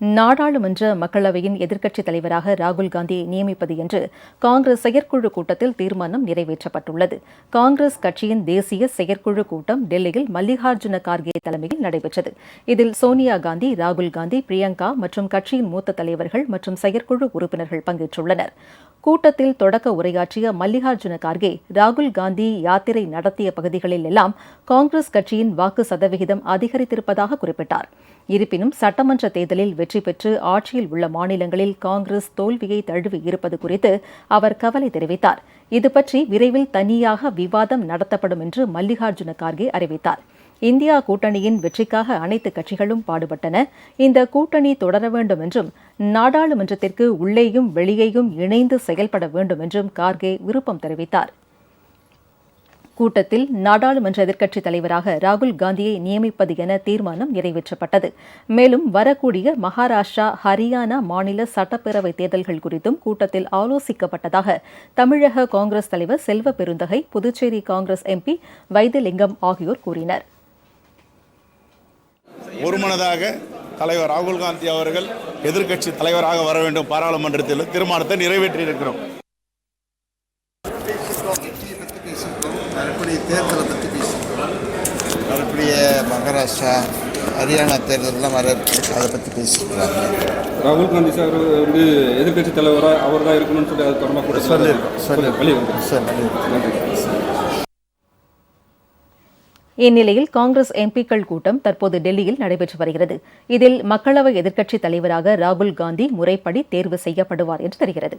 நாடாளுமன்ற மக்களவையின் எதிர்க்கட்சித் தலைவராக ராகுல் காந்தியை நியமிப்பது என்று காங்கிரஸ் செயற்குழு கூட்டத்தில் தீர்மானம் நிறைவேற்றப்பட்டுள்ளது. காங்கிரஸ் கட்சியின் தேசிய செயற்குழு கூட்டம் டெல்லியில் மல்லிகார்ஜுன கார்கே தலைமையில் நடைபெற்றது. இதில் சோனியா காந்தி ராகுல் காந்தி பிரியங்கா மற்றும் கட்சியின் மூத்த தலைவர்கள் மற்றும் செயற்குழு உறுப்பினர்கள் பங்கேற்றுள்ளனர். கூட்டத்தில் தொடக்க உரையாற்றிய மல்லிகார்ஜுன கார்கே ராகுல் காந்தி யாத்திரை நடத்திய பகுதிகளில் எல்லாம் காங்கிரஸ் கட்சியின் வாக்கு சதவிகிதம் அதிகரித்திருப்பதாக குறிப்பிட்டார். இருப்பினும் சட்டமன்ற தேர்தலில் வெற்றி பெற்று ஆட்சியில் உள்ள மாநிலங்களில் காங்கிரஸ் தோல்வியை தழுவி இருப்பது குறித்து அவர் கவலை தெரிவித்தார். இதுபற்றி விரைவில் தனியாக விவாதம் நடத்தப்படும் என்று மல்லிகார்ஜுன கார்கே அறிவித்தார். இந்தியா கூட்டணியின் வெற்றிக்காக அனைத்து கட்சிகளும் பாடுபட்டன. இந்த கூட்டணி தொடர வேண்டும் என்றும் நாடாளுமன்றத்திற்கு உள்ளேயும் வெளியேயும் இணைந்து செயல்பட வேண்டும் என்றும் கார்கே விருப்பம் தெரிவித்தார். கூட்டத்தில் நாடாளுமன்ற எதிர்க்கட்சித் தலைவராக ராகுல் காந்தியை நியமிப்பது என தீர்மானம் நிறைவேற்றப்பட்டது. மேலும் வரக்கூடிய மகாராஷ்டிரா ஹரியானா மாநில சட்டப்பேரவை தேர்தல்கள் குறித்தும் கூட்டத்தில் ஆலோசிக்கப்பட்டதாக தமிழக காங்கிரஸ் தலைவர் செல்வ பெருந்தகை புதுச்சேரி காங்கிரஸ் எம்பி வைத்திலிங்கம் ஆகியோர் கூறினர். ஒருமனதாக தலைவர் ராகுல் காந்தி அவர்கள் எதிர்க்கட்சி தலைவராக வர வேண்டும் பாராளுமன்றத்தில் தீர்மானத்தை நிறைவேற்றியிருக்கிறோம். வரக்கூடிய தேர்தலை பற்றி பேசியிருக்கோம் வரக்கூடிய மகாராஷ்டிரா ஹரியானா தேர்தலெலாம் வர அதை பற்றி பேசியிருக்கிறாங்க ராகுல் காந்தி சார் வந்து எதிர்க்கட்சி தலைவராக அவர் தான் இருக்கணும்னு சொல்லி அது தொடர்பாக கூட சொல்லியிருக்கோம் சொல்லியிருக்கோம். வெளியே சார் இந்நிலையில் காங்கிரஸ் எம்பிக்கள் கூட்டம் தற்போது டெல்லியில் நடைபெற்று வருகிறது. இதில் மக்களவை எதிர்க்கட்சித் தலைவராக ராகுல் காந்தி முறைப்படி தேர்வு செய்யப்படுவார் என்று தெரிகிறது.